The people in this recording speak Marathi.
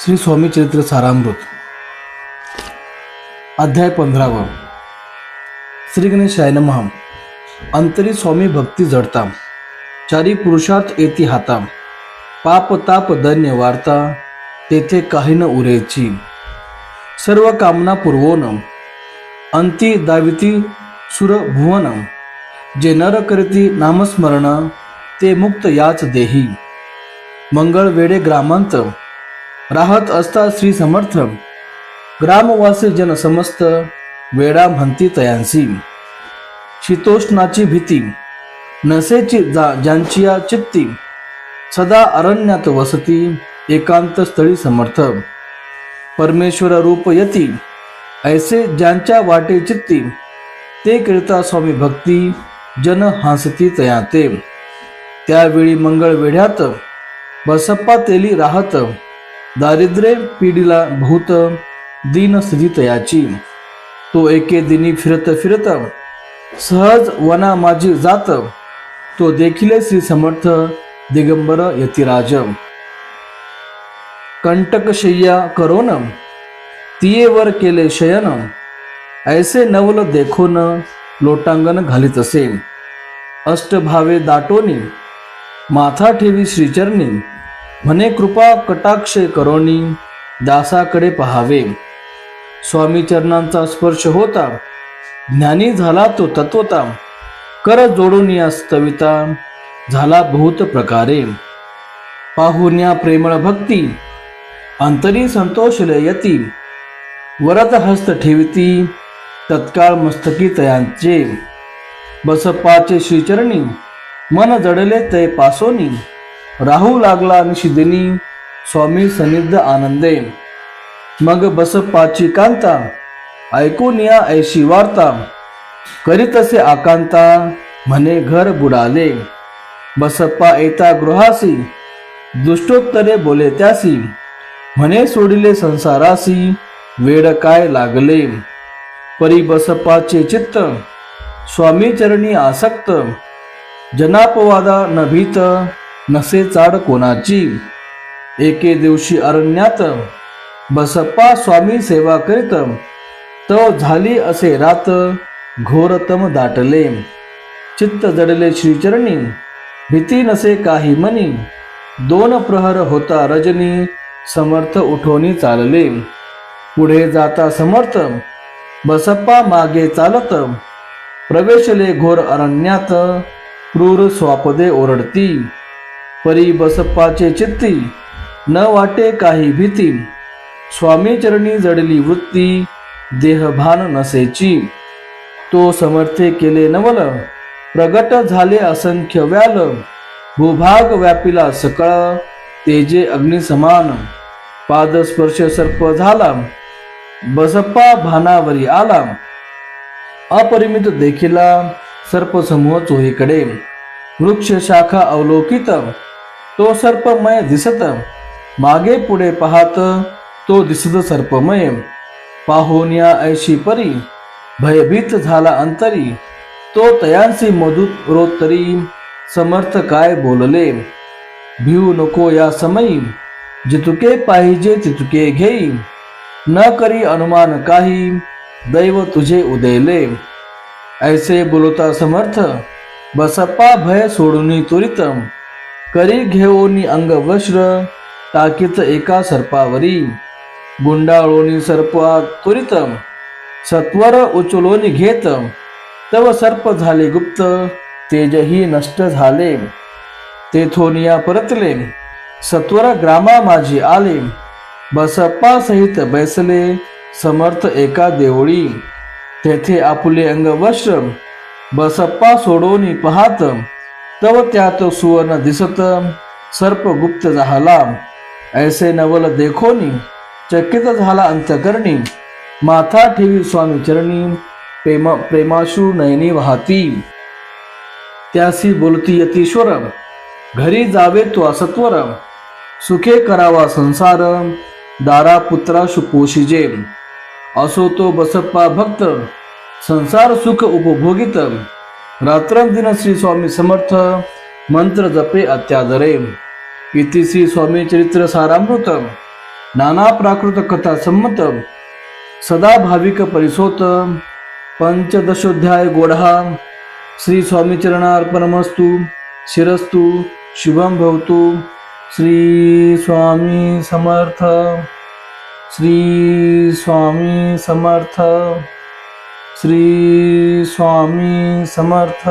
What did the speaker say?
श्री स्वामी चरित्र सारामृत. अध्याय पंधरावा. श्री गणेशाय नमः. अंतरी स्वामी भक्ती जडता चारी पुरुषार्थ येती हाता पाप ताप धन्य वार्ता तेथे काही न उरेची. सर्व कामना पुरवोन अंती दाविती सुर भुवन जे नर करती नामस्मरण ते मुक्त याच देही. मंगळ वेडे ग्रामांत राहत असता श्री समर्थ ग्रामवासी जन समस्त वेडा म्हणती तयांसी. शीतोष्णाची भीती नसेची जा ज्यांचिया चित्ती सदा अरण्यात वसती एकांत स्थळी समर्थ परमेश्वर रूप यती ऐसे ज्यांच्या वाटे चित्ती ते कीर्ता स्वामी भक्ती जन हांसती तयाते. त्यावेळी मंगळ वेढ्यात बसप्पा तेली राहत दारिद्र्य पिढीला भूत दीन स्थिती तो एके दिनी फिरत फिरत सहज वना माझी जात. तो देखील श्री समर्थ दिगंबर यतिराज. कंटकशय्या करोन तियेवर केले शयन. ऐसे नवल देखोन लोटांगण घालीत असे. अष्टभावे दाटोनी माथा ठेवी श्रीचरणी. म्हणे कृपा कटाक्ष करोनी दासाकडे पहावे. स्वामी चरणांचा स्पर्श होता. ज्ञानी झाला तो तत्वता. कर जोडून या स्तविता झाला बहुत प्रकारे. पाहुण्या प्रेमळ भक्ती. अंतरी संतोष लयती वरत हस्त ठेवती. तत्काळ मस्तकी तयांचे. बसपाचे श्रीचरणी. मन जडले तय पासोनी. राहू लागला निशिदिनी स्वामी सनिध आनंदे. मग बसपाची कांता ऐकून या ऐशी वार्ता. करीतसे आकांता म्हणे घर बुडाले. बसप्पा येता गृहासी दुष्टोत्तरे बोले त्यासी. म्हणे सोडिले संसारासी वेड काय लागले. परी बसप्पाचे चित्त स्वामी चरणी आसक्त. जनापवादा न भीत नसे चाड कोणाची? एके दिवशी अरण्यात बसप्पा स्वामी सेवा करीत. तो झाली असे रात घोरतम दाटले. चित्त जडले श्रीचरणी भीती नसे काही मनी. दोन प्रहर होता रजनी समर्थ उठोनी चालले. पुढे जाता समर्थ बसप्पा मागे चालत. प्रवेशले घोर अरण्यात क्रूर स्वापदे ओरडती. परी बसप्पाचे चित्ती न वाटे काही भीती. स्वामी चरणी जडली वृत्ती देहभान नसेची. तो समर्थे केले नवल प्रगट झाले असंख्य व्याल. भूभाग व्यापिला सकळ तेजे अग्निसमान पादस्पर्श सर्प झाला बसप्पा भानावरी आला. अपरिमित देखिला सर्पसमूह चोहीकडे. वृक्ष शाखा अवलोकित तो सर्पमय दिसत. मागे पुढे पाहत तो दिसत सर्पमय पाहून या ऐशी परी, भयभीत झाला अंतरी. तो तयांसी मधुत रोत्तरी, समर्थ काय बोलले? भिऊ नको या समयी, जितुके पाहिजे तितुके घेई. न करी अनुमान काही, दैव तुझे उदयले ऐसे बोलता समर्थ बसप्पा भय सोडून त्वरित करी घेऊनी अंग वस्त्र टाकीच एका सर्पावरी. गुंडाळोनी सर्पा त्वरित सत्वर उचलोनी घेत. तव सर्प झाले गुप्त तेजही नष्ट झाले. तेथोनिया परतले सत्वर ग्रामा माझी आले. बसप्पा सहित बैसले समर्थ एका देवळी. तेथे आपुले अंग वस्त्र बसप्पा सोडोनी पाहात. तव त्यात सुवर्ण दिसत सर्प गुप्त झाला. ऐसे नवल देखोनी चकित झाला अंतकरणी. माथा ठेवी स्वामी चरणी प्रेम प्रेमाशू नयनी वाहती. त्यासी बोलती यतीश्वर घरी जावे तो असत्वर. सुखे करावा संसार दारा पुत्रा पोशिजे असो तो बसप्पा भक्त संसार सुख उपभोगित. रात्रंदिन श्री स्वामी समर्थ मंत्र जपे अत्यादरे। इति श्री स्वामी चरित्र सारामृत नाना प्राकृत कथा संमत सदा भाविक परिसोत। पंचदशोध्याय गोढा श्री स्वामी चरणार्पणमस्तु शिरस्तु शुभम भवतु। श्री स्वामी समर्थ श्री स्वामी समर्थ। श्री स्वामी समर्थ।